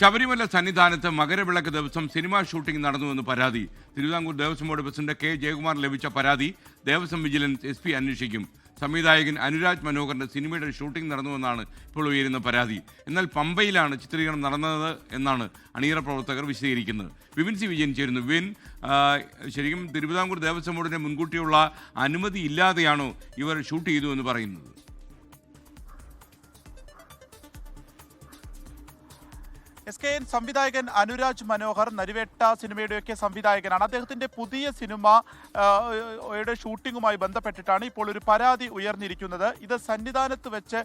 ശബരിമല സന്നിധാനത്ത് മകരവിളക്ക് ദിവസം cinema shooting നടന്നുവെന്ന് പരാതി. Thiruvithamkoor Devaswom board president K. Jayakumar ലഭിച്ച പരാതി ദേവസ്വം വിജിലൻസ് എസ് പി അന്വേഷിക്കും. സംവിധായകൻ അനുരാജ് മനോഹറിന്റെ സിനിമയുടെ ഷൂട്ടിംഗ് നടന്നുവെന്നാണ് ഇപ്പോൾ ഉയരുന്ന പരാതി. എന്നാൽ പമ്പയിലാണ് ചിത്രീകരണം നടന്നത് എന്നാണ് അണിയറ പ്രവർത്തകർ വിശദീകരിക്കുന്നത്. വിപിൻ സി വിജയൻ ചേരുന്നു. വിൻ ശരിക്കും തിരുവിതാംകൂർ ദേവസ്വം ബോർഡിന്റെ മുൻകൂട്ടിയുള്ള അനുമതി ഇല്ലാതെയാണോ ഇവർ ഷൂട്ട് ചെയ്തു എന്ന് പറയുന്നത്? എസ് കെ എൻ സംവിധായകൻ അനുരാജ് മനോഹർ നരിവേട്ട സിനിമയുടെയൊക്കെ സംവിധായകനാണ്. അദ്ദേഹത്തിന്റെ പുതിയ സിനിമ യുടെ ഷൂട്ടിങ്ങുമായി ബന്ധപ്പെട്ടിട്ടാണ് ഇപ്പോൾ ഒരു പരാതി ഉയർന്നിരിക്കുന്നത്. ഇത് സന്നിധാനത്ത് വെച്ച്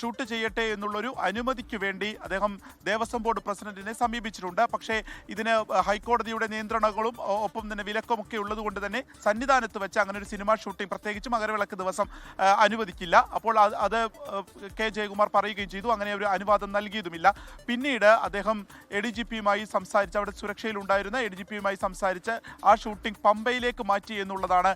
ഷൂട്ട് ചെയ്യട്ടെ എന്നുള്ളൊരു അനുമതിക്ക് വേണ്ടി അദ്ദേഹം ദേവസ്വം ബോർഡ് പ്രസിഡന്റിനെ സമീപിച്ചിട്ടുണ്ട്. പക്ഷേ ഇതിന് ഹൈക്കോടതിയുടെ നിയന്ത്രണങ്ങളും ഒപ്പം തന്നെ വിലക്കുമൊക്കെ ഉള്ളതുകൊണ്ട് തന്നെ സന്നിധാനത്ത് വെച്ച് അങ്ങനെ ഒരു സിനിമ ഷൂട്ടിംഗ് പ്രത്യേകിച്ച് മകരവിളക്ക് ദിവസം അനുവദിക്കില്ല. അപ്പോൾ അത് കെ ജയകുമാർ പറയുകയും ചെയ്തു. അങ്ങനെ ഒരു അനുവാദം നൽകിയതുമില്ല. പിന്നീട് അദ്ദേഹം എ ഡി ജി പിയുമായി സംസാരിച്ച് അവിടെ സുരക്ഷയിലുണ്ടായിരുന്ന എ ഡി ജി പിയുമായി സംസാരിച്ച് ആ ഷൂട്ടിംഗ് പമ്പയിലേക്ക് മാറ്റി എന്നുള്ളതാണ്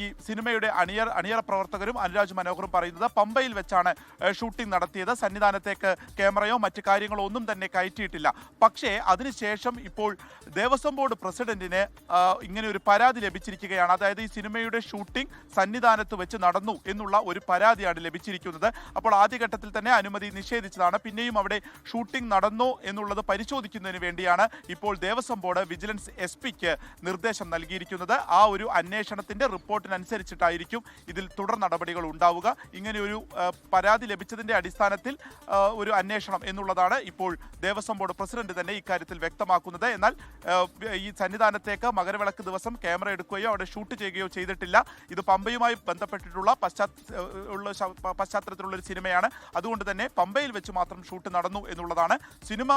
ഈ സിനിമയുടെ അണിയർ അണിയറ പ്രവർത്തകരും അനുരാജ് മനോഹറും പറയുന്നത്. പമ്പയിൽ വെച്ചാണ് ഷൂട്ടിംഗ് നടത്തിയത്. സന്നിധാനത്തേക്ക് ക്യാമറയോ മറ്റു കാര്യങ്ങളോ ഒന്നും തന്നെ കയറ്റിയിട്ടില്ല. പക്ഷേ അതിനുശേഷം ഇപ്പോൾ ദേവസ്വം ബോർഡ് പ്രസിഡന്റിന് ഇങ്ങനെ ഒരു പരാതി ലഭിച്ചിരിക്കുകയാണ്. അതായത് ഈ സിനിമയുടെ ഷൂട്ടിംഗ് സന്നിധാനത്ത് വെച്ച് നടന്നു എന്നുള്ള ഒരു പരാതിയാണ് ലഭിച്ചിരിക്കുന്നത്. അപ്പോൾ ആദ്യഘട്ടത്തിൽ തന്നെ അനുമതി നിഷേധിച്ചതാണ്. പിന്നെയും അവിടെ ഷൂട്ടിംഗ് നടന്നോ എന്നുള്ളത് പരിശോധിക്കുന്നതിന് വേണ്ടിയാണ് ഇപ്പോൾ ദേവസ്വം ബോർഡ് വിജിലൻസ് എസ് പിക്ക് നിർദ്ദേശം നൽകിയിരിക്കുന്നത്. ആ ഒരു അന്വേഷണത്തിന്റെ റിപ്പോർട്ടിനനുസരിച്ചിട്ടായിരിക്കും ഇതിൽ തുടർ നടപടികൾ ഉണ്ടാവുക. ഇങ്ങനെ ഒരു പരാതി ലഭിച്ചതിന്റെ അടിസ്ഥാനത്തിൽ ഒരു അന്വേഷണം എന്നുള്ളതാണ് ഇപ്പോൾ ദേവസ്വം ബോർഡ് പ്രസിഡന്റ് തന്നെ ഇക്കാര്യത്തിൽ വ്യക്തമാക്കുന്നത്. എന്നാൽ ഈ സന്നിധാനത്തേക്ക് മകരവിളക്ക് ദിവസം ക്യാമറ എടുക്കുകയോ അവിടെ ഷൂട്ട് ചെയ്യുകയോ ചെയ്തിട്ടില്ല. ഇത് പമ്പയുമായി ബന്ധപ്പെട്ടിട്ടുള്ള പശ്ചാത്തലത്തിലുള്ള ഒരു സിനിമയാണ്. അതുകൊണ്ട് തന്നെ പമ്പയിൽ വെച്ച് മാത്രം ഷൂട്ട് നടന്നു എന്നുള്ളതാണ് സിനിമാ